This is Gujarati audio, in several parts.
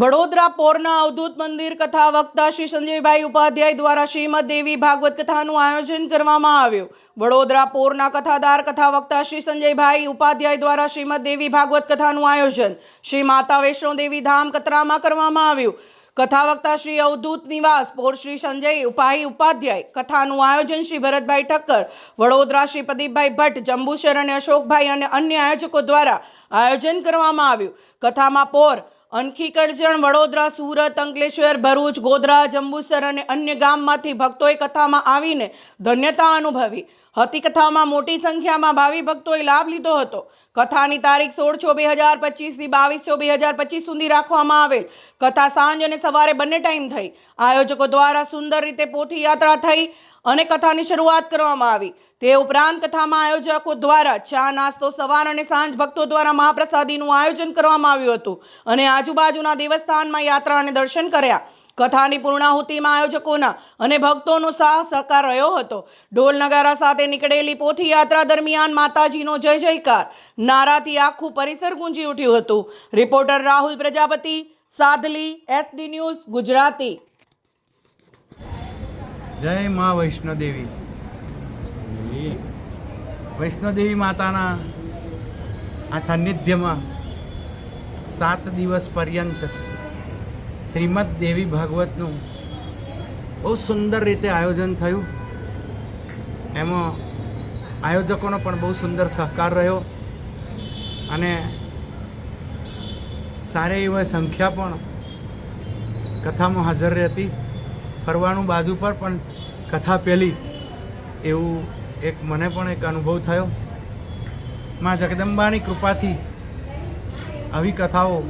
વડોદરા પોરના અવધૂત મંદિર કથા વક્તા શ્રી સંજયભાઈ ઉપાધ્યાય દ્વારા શ્રીમદ દેવી ભાગવત કથાનું આયોજન કરવામાં આવ્યું. વડોદરા પોરના કથાદાર, કથા વક્તા શ્રી સંજયભાઈ ઉપાધ્યાય દ્વારા શ્રીમદ દેવી ભાગવત કથાનું આયોજન શ્રી માતા વૈષ્ણો દેવી ધામ કતરામાં કરવામાં આવ્યું. કથા વક્તા શ્રી અવધૂત નિવાસ પોર શ્રી સંજય ઉપાહી ઉપાધ્યાય. કથાનું આયોજન શ્રી ભરતભાઈ ઠક્કર, વડોદરા શ્રી પ્રદીપભાઈ ભટ્ટ, જંબુસર અને અશોકભાઈ અને અન્ય આયોજકો દ્વારા આયોજન કરવામાં આવ્યું. કથામાં પોર અનખી કરજણ વડોદરા, સુરત, અંકલેશ્વર, ભરૂચ, ગોધરા, જંબુસર અને અન્ય ગામમાંથી ભક્તોએ કથામાં આવીને ધન્યતા અનુભવી. હતી કથામાં મોટી સંખ્યામાં ભાવિ ભક્તોએ લાભ લીધો હતો. કથાની તારીખ સોળ છો બે હજાર પચીસથી બાવીસ છો બે હજાર પચીસ સુધી રાખવામાં આવેલ. કથા સાંજ અને સવારે બંને ટાઈમ થઈ. આયોજકો દ્વારા સુંદર રીતે પોથી યાત્રા થઈ અને કથાની શરૂઆત કરવામાં આવી. તે ઉપરાંત કથામાં આયોજકો દ્વારા ચા નાસ્તો, સવાર અને સાંજ ભક્તો દ્વારા મહાપ્રસાદીનું આયોજન કરવામાં આવ્યું હતું. અને આજુબાજુના દેવસ્થાનમાં યાત્રા અને દર્શન કર્યા. કથાની પૂર્ણાહુતિમાં આયોજકોના અને ભક્તોનો સાહ સહકાર રહ્યો હતો. ઢોલ નગારા સાથે નીકળેલી પોથી યાત્રા દરમિયાન માતાજીનો જય જયકાર, નારાથી આખું પરિસર ગુંજી ઉઠ્યું હતું. Reporter Rahul Prajapati, Sadhli, SD news, Gujarati. જય મા વૈષ્ણોદેવી. વૈષ્ણોદેવી માતાના આ સાનિધ્યમાં સાત દિવસ પર્યંત શ્રીમદ દેવી ભાગવતનું બહુ સુંદર રીતે આયોજન થયું. એમાં આયોજકોનો પણ બહુ સુંદર સહકાર રહ્યો અને સારી એવી સંખ્યા પણ કથામાં હાજર હતી ફરવાનું બાજુ પર પણ કથા પેલી એવું એક મને પણ એક અનુભવ થયો. માં જગદંબાની કૃપાથી આવી કથાઓ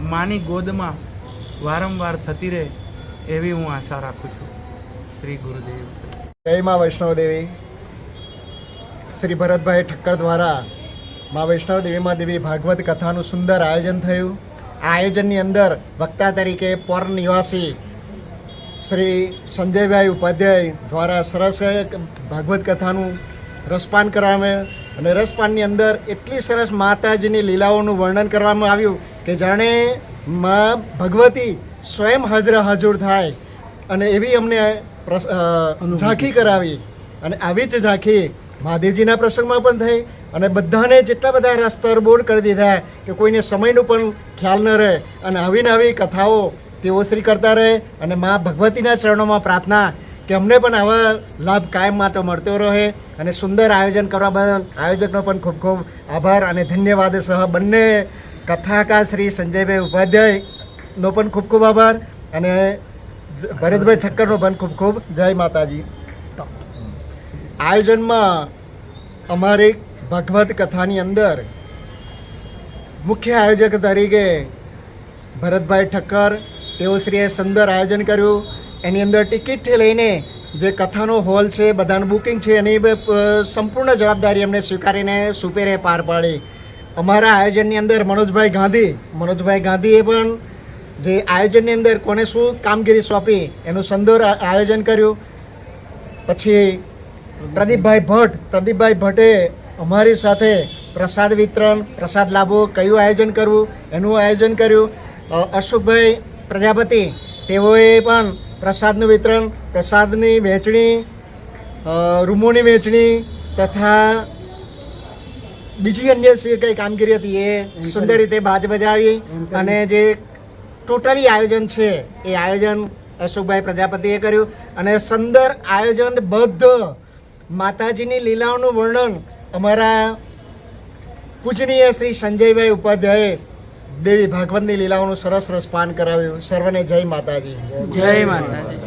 માની ગોદમાં વારંવાર થતી રહે એવી હું આશા રાખું છું. શ્રી ગુરુદેવ. જય મા વૈષ્ણવદેવી. શ્રી ભરતભાઈ ઠક્કર દ્વારા મા વૈષ્ણવદેવીમાં દેવી ભાગવત કથાનું સુંદર આયોજન થયું. આ આયોજનની અંદર વક્તા તરીકે પોર નિવાસી શ્રી સંજયભાઈ ઉપાધ્યાય દ્વારા સરસ ભાગવત કથાનું રસપાન કરવામાં અને રસપાનની અંદર એટલી સરસ માતાજીની લીલાઓનું વર્ણન કરવામાં આવ્યું કે જાણે મા ભગવતી સ્વયં હાજર હાજર થાય અને એવી અમને ઝાંખી કરાવી. અને આવી જ ઝાંખી મહાદેવજીના પ્રસંગમાં પણ થઈ અને બધાને જેટલા બધા રસ્તર બોર્ડ કરી દીધા કે કોઈને સમયનું પણ ખ્યાલ ન રહે અને આવી નવી આવી કથાઓ તેઓ શ્રી કરતા રહે અને મા ભગવતીના ચરણોમાં પ્રાર્થના કે અમને પણ આવા લાભ કાયમ માટે મળતો રહે અને સુંદર આયોજન કરવા બદલ આયોજકનો પણ ખૂબ ખૂબ આભાર અને ધન્યવાદ સહ બંને કથાકાર શ્રી સંજયભાઈ ઉપાધ્યાયનો પણ ખૂબ ખૂબ આભાર અને ભરતભાઈ ઠક્કરનો પણ ખૂબ ખૂબ જય માતાજી. આયોજનમાં અમારી ભગવત કથાની અંદર મુખ્ય આયોજક તરીકે ભરતભાઈ ઠક્કર, તેઓ શ્રીએ સુંદર આયોજન કર્યું. એની અંદર ટિકિટથી લઈને જે કથાનો હોલ છે, બધાનું બુકિંગ છે, એની સંપૂર્ણ જવાબદારી અમને સ્વીકારીને સુપેરે પાર પાડી. અમારા આયોજનની અંદર મનોજભાઈ ગાંધી, મનોજભાઈ ગાંધીએ પણ જે આયોજનની અંદર કોને શું કામગીરી સોંપી એનું સંદોર આયોજન કર્યું. પછી પ્રદીપભાઈ ભટ્ટ, પ્રદીપભાઈ ભટ્ટે અમારી સાથે પ્રસાદ વિતરણ, પ્રસાદ લાભો કયું આયોજન કરવું એનું આયોજન કર્યું. અશોકભાઈ પ્રજાપતિ, તેઓએ પણ પ્રસાદનું વિતરણ, પ્રસાદની વહેંચણી રૂમોની વહેંચણી તથા બીજી અન્ય કઈ કંઈ કામગીરી હતી એ સુંદર રીતે બાજ બજાવી અને જે ટોટલી આયોજન છે એ આયોજન અશોકભાઈ પ્રજાપતિએ કર્યું અને સુંદર આયોજન બદ્ધ માતાજીની લીલાઓનું વર્ણન અમારા પૂજનીય શ્રી સંજયભાઈ ઉપાધ્યાયે દેવી ભાગવતની લીલાઓનું સરસ રસપાન કરાવ્યું. સર્વને જય માતાજી. જય માતાજી.